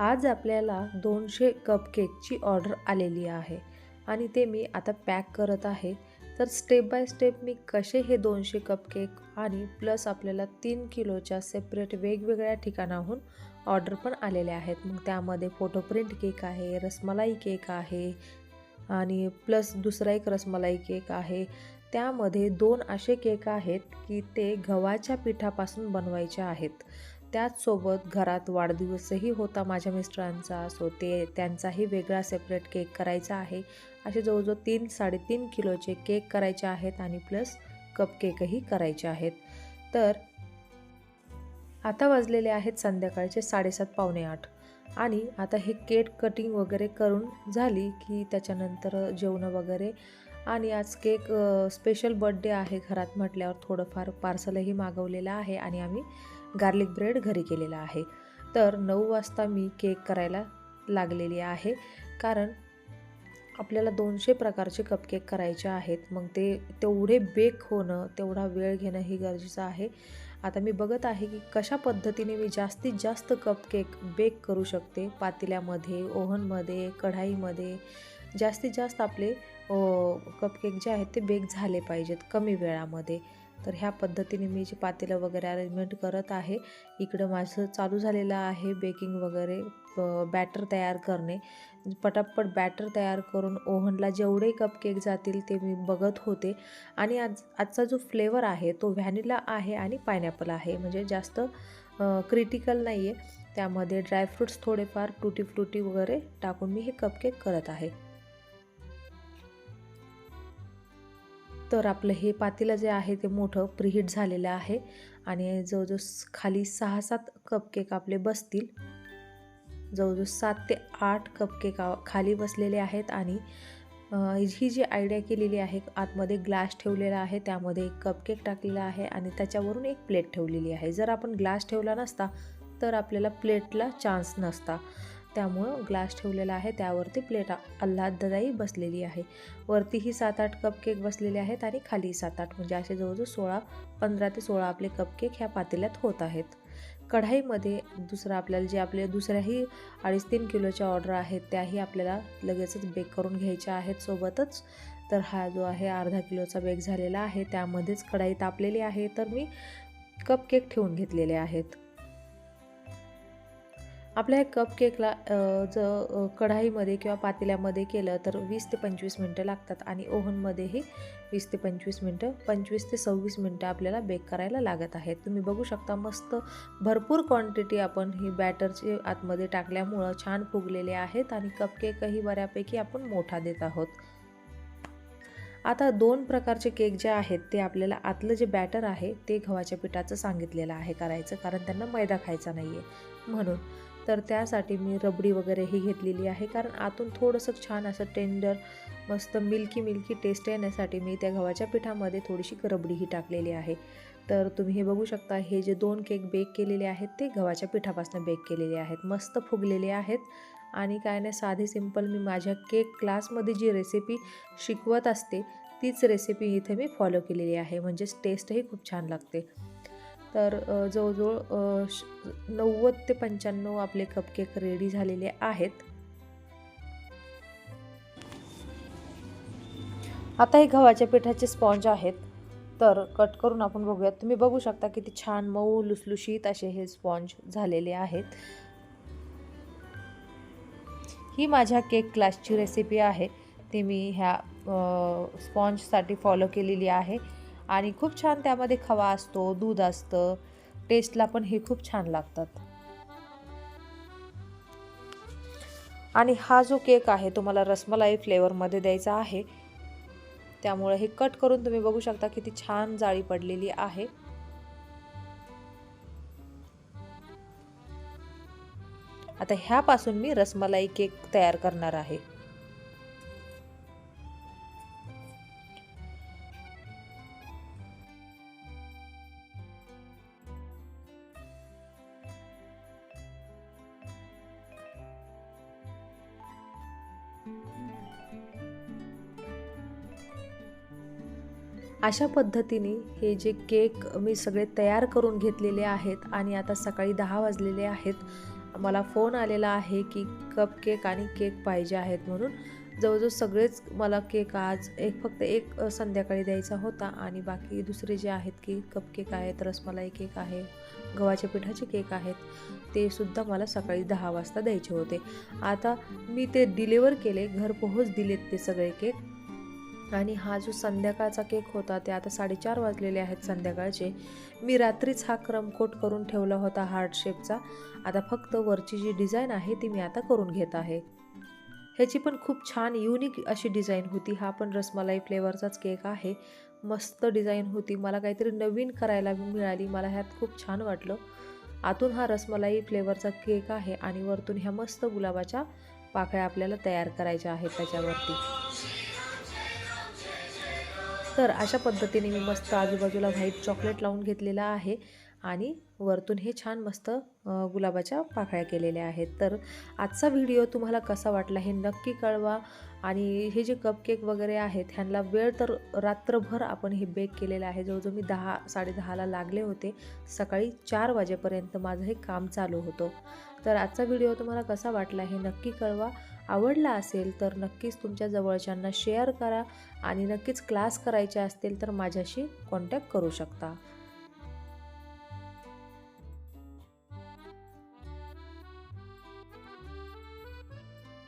आज आपल्याला दोनशे कपकेकची ऑर्डर आलेली आहे. आणि ते मी आता पॅक करत आहे. तर स्टेप बाय स्टेप मी कसे हे दोनशे कपकेक आणि प्लस आपल्याला तीन किलोच्या सेपरेट वेगवेगळ्या ठिकाणाहून ऑर्डर पण आलेल्या आहेत. मग त्यामध्ये फोटो प्रिंट केक आहे रसमलाई केक आहे आणि प्लस दुसरा एक रसमलाई केक आहे. त्यामध्ये दोन असे केक आहेत की ते गव्हाच्या पिठापासून बनवायचे आहेत. त्याचसोबत घरात वाढदिवसही होता माझ्या मिस्टरांचा. सो ते त्यांचाही वेगळा सेपरेट केक करायचा आहे. असे जवळजवळ तीन साडेतीन किलोचे केक करायचे आहेत आणि प्लस कपकेकही करायचे आहेत. तर आता वाजलेले आहेत संध्याकाळचे साडेसात पावणे आठ. आणि आता हे केक कटिंग वगैरे करून झाली की त्याच्यानंतर जेवणं वगैरे. आणि आज केक स्पेशल बड्डे आहे घरात म्हटल्यावर थोडंफार पार्सलही मागवलेलं आहे आणि आम्ही गार्लिक ब्रेड घरी केलेला आहे. तर नऊ वाजता मी केक करायला लागलेली आहे. कारण आपल्याला दोनशे प्रकारचे कपकेक करायचे आहेत. मग ते तेवढे बेक होणं तेवढा वेळ घेणं ही गरजेचं आहे. आता मी बघत आहे की कशा पद्धतीने मी जास्तीत जास्त कपकेक बेक करू शकते. पातेल्यामध्ये ओव्हनमध्ये कढाईमध्ये. जास्तीत जास्त आपले कपकेक जे आहेत ते बेक झाले पाहिजेत कमी वेळामध्ये. तर ह्या पद्धतीने मी जे पातेलं वगैरे अरेंजमेंट करत आहे इकडं माझं चालू झालेलं आहे बेकिंग वगैरे बॅटर तयार करणे. पटापट बॅटर तयार करून ओव्हनला जेवढे कपकेक जातील ते मी बघत होते. आणि आज आजचा जो फ्लेवर आहे तो व्हॅनिला आहे आणि पायनॅपल आहे. म्हणजे जास्त क्रिटिकल नाही आहे त्यामध्ये ड्रायफ्रूट्स थोडेफार टुटी फ्रुटी वगैरे टाकून मी हे कपकेक करत आहे. तर आपलं हे पातेलं जे आहे ते मोठं प्रिहीट झालेलं आहे आणि जवळजवळ खाली सहा सात कपकेक आपले बसतील. जवळजवळ सात ते आठ कपकेक खाली बसलेले आहेत आणि ही जी आयडिया केलेली आहे आतमध्ये ग्लास ठेवलेला आहे त्यामध्ये एक कपकेक टाकलेला आहे आणि त्याच्यावरून एक प्लेट ठेवलेली आहे. जर आपण ग्लास ठेवला नसता तर आपल्याला प्लेटला चान्स नसता. त्यामुळं ग्लास ठेवलेला आहे. त्यावरती प्लेट आल्हाददाई बसलेली आहे. वरतीही सात आठ कपकेक बसलेले आहेत आणि खाली सात आठ म्हणजे असे जवळजवळ सोळा पंधरा ते सोळा आपले कपकेक ह्या पातेल्यात होत आहेत. कढाईमध्ये दुसरं आपल्याला जे आपले दुसऱ्याही अडीच तीन किलोच्या ऑर्डर आहेत त्याही आपल्याला लगेचच बेक करून घ्यायच्या आहेत सोबतच. तर हा जो आहे अर्धा किलोचा बेक झालेला आहे. त्यामध्येच कढाई तापलेली आहे. तर मी कपकेक ठेवून घेतलेले आहेत. आपल्या ह्या कप केकला जर कढाईमध्ये किंवा पातेल्यामध्ये केलं तर वीस ते पंचवीस मिनटं लागतात आणि ओव्हनमध्येही वीस ते पंचवीस मिनटं पंचवीस ते सव्वीस मिनटं आपल्याला बेक करायला लागत आहेत. तुम्ही बघू शकता मस्त भरपूर क्वांटिटी आपण ही बॅटरचे आतमध्ये टाकल्यामुळं छान फुगलेले आहेत आणि कपकेकही बऱ्यापैकी आपण मोठा देत आहोत. आता दोन प्रकारचे केक जे आहेत ते आपल्याला आतलं जे बॅटर आहे ते गव्हाच्या पिठाचं सांगितलेलं आहे करायचं कारण त्यांना मैदा खायचा नाही आहे म्हणून तर त्यासाठी मी रबडी वगैरेही घेतलेली आहे. कारण आतून थोडंसं छान असं टेंडर मस्त मिल्की मिल्की टेस्ट येण्यासाठी मी त्या गव्हाच्या पिठामध्ये थोडीशी रबडीही टाकलेली आहे. तर तुम्ही हे बघू शकता हे जे दोन केक बेक केलेले आहेत ते गव्हाच्या पिठापासून बेक केलेले आहेत. मस्त फुगलेले आहेत. आणि काय नाही साधे सिंपल मी माझ्या केक क्लासमध्ये जी रेसिपी शिकवत असते तीच रेसिपी इथे मी फॉलो केलेली आहे. म्हणजेच टेस्टही खूप छान लागते. तर जवळजवळ नव्वद ते पंच्याण्णव आपले कपकेक रेडी झालेले आहेत. आता हे गव्हाच्या पिठाचे स्पॉन्ज आहेत. तर कट करून आपण बघूयात. तुम्ही बघू शकता किती छान मऊ लुसलुशीत असे हे स्पॉन्ज झालेले आहेत. ही माझ्या केक क्लासची रेसिपी आहे. ती मी ह्या स्पॉन्जसाठी फॉलो केलेली आहे. आणि खूप छान त्यामध्ये खवा असतो दूध असतं. टेस्टला पण हे खूप छान लागतात. आणि हा जो केक आहे तुम्हाला रसमलाई फ्लेवरमध्ये द्यायचा आहे. त्यामुळे हे कट करून तुम्ही बघू शकता किती छान जाळी पडलेली आहे. आता ह्यापासून मी रसमलाई केक तयार करणार आहे. अशा पद्धतीने हे जे केक मी सगळे तयार करून घेतलेले आहेत आणि आता सकाळी दहा वाजलेले आहेत मला फोन आलेला आहे की कप केक आणि केक पाहिजे आहेत म्हणून. जवळजवळ सगळेच मला केक आज एक फक्त एक संध्याकाळी द्यायचा होता आणि बाकी दुसरे जे आहेत की कप केक आहेत रसमलाई केक आहे गव्हाच्या पिठाचे केक आहेत ते सुद्धा मला सकाळी दहा वाजता द्यायचे होते. आता मी ते डिलिव्हर केले घरपोहोच दिलेत ते सगळे केक. आणि हा जो संध्याकाळचा केक होता ते आता साडेचार वाजलेले आहेत संध्याकाळचे. मी रात्रीच हा क्रमकोट करून ठेवला होता हार्ट शेपचा. आता फक्त वरची जी डिझाईन आहे ती मी आता करून घेत आहे. ह्याची पण खूप छान युनिक अशी डिझाईन होती. हा पण रसमलाई फ्लेवरचाच केक आहे. मस्त डिझाईन होती. मला काहीतरी नवीन करायला मिळाली. मला ह्यात खूप छान वाटलं. आतून हा रसमलाई फ्लेवरचा केक आहे आणि वरतून ह्या मस्त गुलाबाच्या पाकळ्या आपल्याला तयार करायच्या आहेत त्याच्यावरती. तर अशा पद्धतीने मी मस्त आजूबाजूला व्हाईट चॉकलेट लावून घेतलेला आहे आणि वरतून हे छान मस्त गुलाबाच्या पाकळ्या केलेल्या आहेत. तर आजचा व्हिडिओ तुम्हाला कसा वाटला हे नक्की कळवा आणि हे जे कपकेक वगैरे आहेत ह्यांना वेळ तर रात्रभर आपण हे बेक केलेलं आहे. जवळजवळ मी दहा साडेदहाला लागले होते. सकाळी चार वाजेपर्यंत माझं हे काम चालू होतं. तर आजचा व्हिडिओ तुम्हाला कसा वाटला हे नक्की कळवा. आवडला असेल तर नक्कीच तुमच्या जवळच्यांना शेअर करा आणि नक्कीच क्लास करायचे असतील तर माझ्याशी कॉन्टॅक्ट करू शकता.